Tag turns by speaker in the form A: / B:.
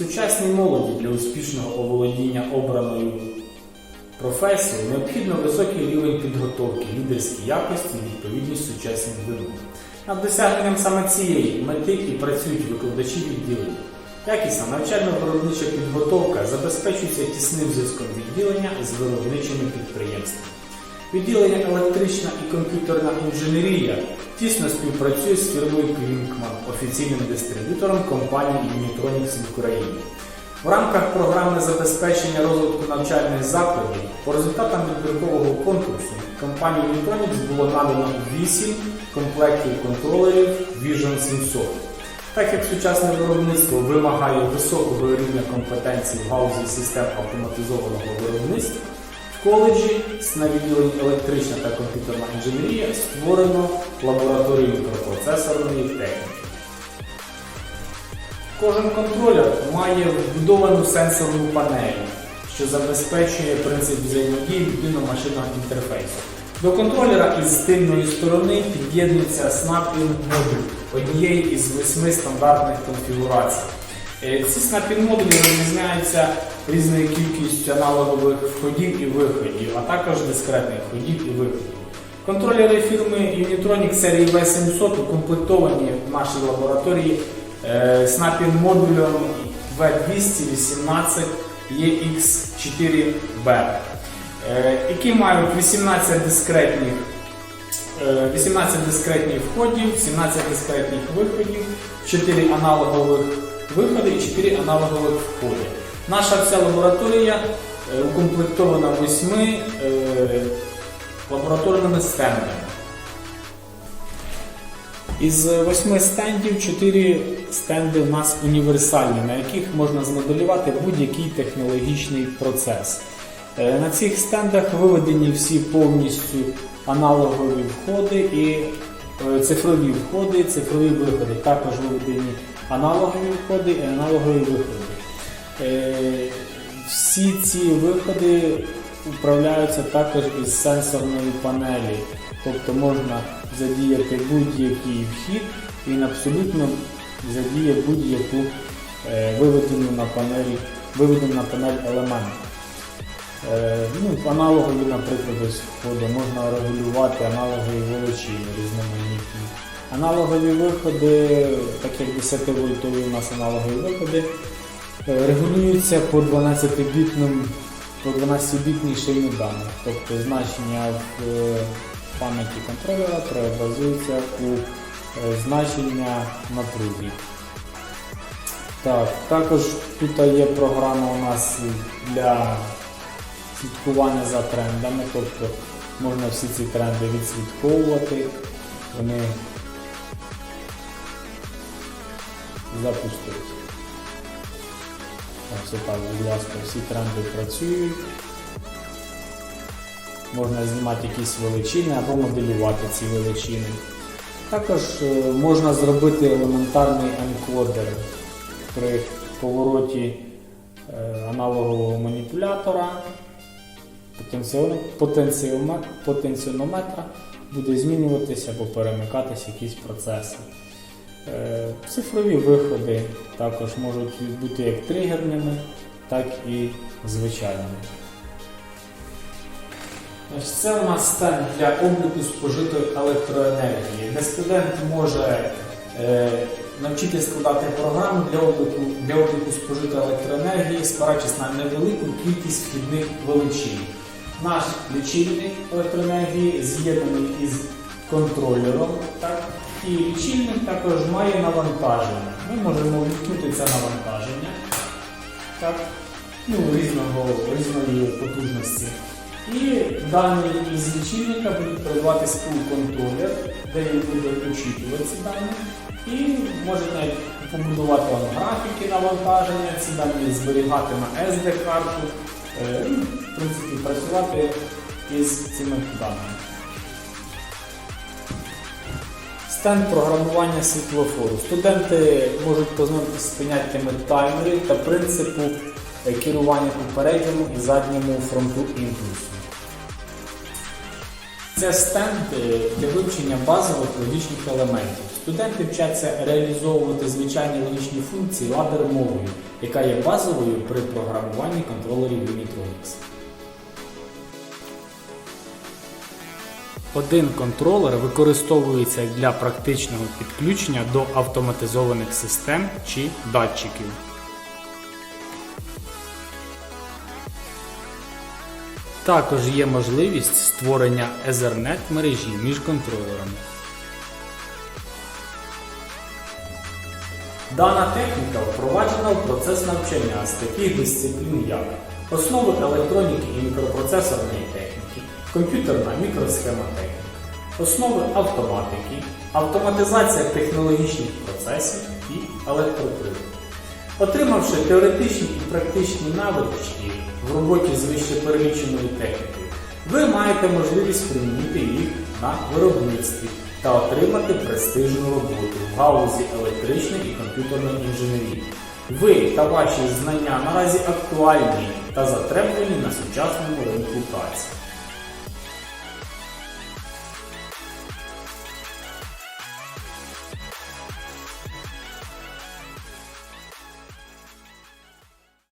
A: Сучасній молоді для успішного оволодіння обраною професією необхідно високий рівень підготовки, лідерські якості і відповідність сучасним вимогам. Над досягненням саме цієї мети і працюють викладачі відділення. Якісна навчально-виробнича підготовка забезпечується тісним зв'язком відділення з виробничими підприємствами. Відділення електрична і комп'ютерна інженерія тісно співпрацює з фірмою Квінкман, офіційним дистриб'ютором компанії Unitronics в Україні. В рамках програми забезпечення розвитку навчальних закладів по результатам відбіркового конкурсу компанії Unitronics було надано 8 комплектів контролерів Vision 700. Так як сучасне виробництво вимагає високого рівня компетенцій в галузі систем автоматизованого виробництва, в коледжі на відділенні електрична та комп'ютерна інженерія створено лабораторію мікропроцесорної техніки. Кожен контролер має вбудовану сенсорну панель, що забезпечує принцип взаємодії людино-машинного інтерфейсу. До контролера із тильної сторони під'єднується Snap-in модуль однієї із восьми стандартних конфігурацій. Е, Ці Snap-in модулі розрізняються різною кількістю аналогових входів і виходів, а також дискретних входів і виходів. Контролери фірми Unitronic серії V700 укомплектовані в нашій лабораторії е, Snap-in модулем V218 EX4B, е, які мають 18 дискретних, е, 18 дискретних входів, 17 дискретних виходів, 4 аналогових виходи і 4 аналогових входи. Наша вся лабораторія е, укомплектована 8 е, лабораторними стендами. Із восьми стендів чотири стенди у нас універсальні, на яких можна змоделювати будь-який технологічний процес. Е, На цих стендах виведені всі повністю аналогові входи і цифрові входи, цифрові виходи. Також виведені аналогові входи і аналогові виходи. Е, Всі ці виходи управляються також із сенсорної панелі, тобто можна задіяти будь-який вхід, він абсолютно задіє будь-яку е, виведену на панелі, виведену на панель елемент. Е, ну, аналогові, наприклад, ось можна регулювати аналогові величини різноманітні. Аналогові виходи, так як 10 вольтові у нас аналогові виходи, е, регулюються по 12-бітним по 12-бітній ширині даних. Тобто значення в е, пам'яті контролера преобразується у е, значення напруги. Так, також тут є програма у нас для слідкування за трендами, тобто можна всі ці тренди відслідковувати, вони запустять. Ось так, будь ласка, всі тренди працюють. Можна знімати якісь величини або моделювати ці величини. Також е, можна зробити елементарний енкодер при повороті е, аналогового маніпулятора, потенціоно- потенціоме- потенціонометра буде змінюватися або перемикатися якісь процеси. Е, Цифрові виходи також можуть бути як тригерними, так і звичайними. Це у нас стенд для обліку спожитої електроенергії, де студент може е, навчити складати програму для обліку, для обліку спожитої електроенергії, спираючись на невелику кількість вхідних величин. Наш лічильник електроенергії з'єднаний із контролером. Так? І лічильник також має навантаження. Ми можемо вмикнути це навантаження так? ну, різного, різної потужності. І дані із лічильника будуть передаватись у контролер, де він буде учитувати ці дані. І може навіть побудувати вам графіки навантаження, ці дані зберігати на SD-карту, е, ну, в принципі, працювати із цими даними. Стенд програмування світлофору. Студенти можуть познайомитися з поняттями таймерів та принципу е, керування по передньому і задньому фронту імпульсу. Це стенд для вивчення базових логічних елементів. Студенти вчаться реалізовувати звичайні логічні функції ладер мовою, яка є базовою при програмуванні контролерів Unitronics. Один контролер використовується для практичного підключення до автоматизованих систем чи датчиків. Також є можливість створення Ethernet мережі між контролерами. Дана техніка впроваджена в процес навчання з таких дисциплін, як основи електроніки і мікропроцесорної техніки, комп'ютерна мікросхема техніка, основи автоматики, автоматизація технологічних процесів і електропривод. Отримавши теоретичні і практичні навички в роботі з вищепереліченою технікою, ви маєте можливість примінити їх на виробництві та отримати престижну роботу в галузі електричної і комп'ютерної інженерії. Ви та ваші знання наразі актуальні та затребувані на сучасному ринку праці.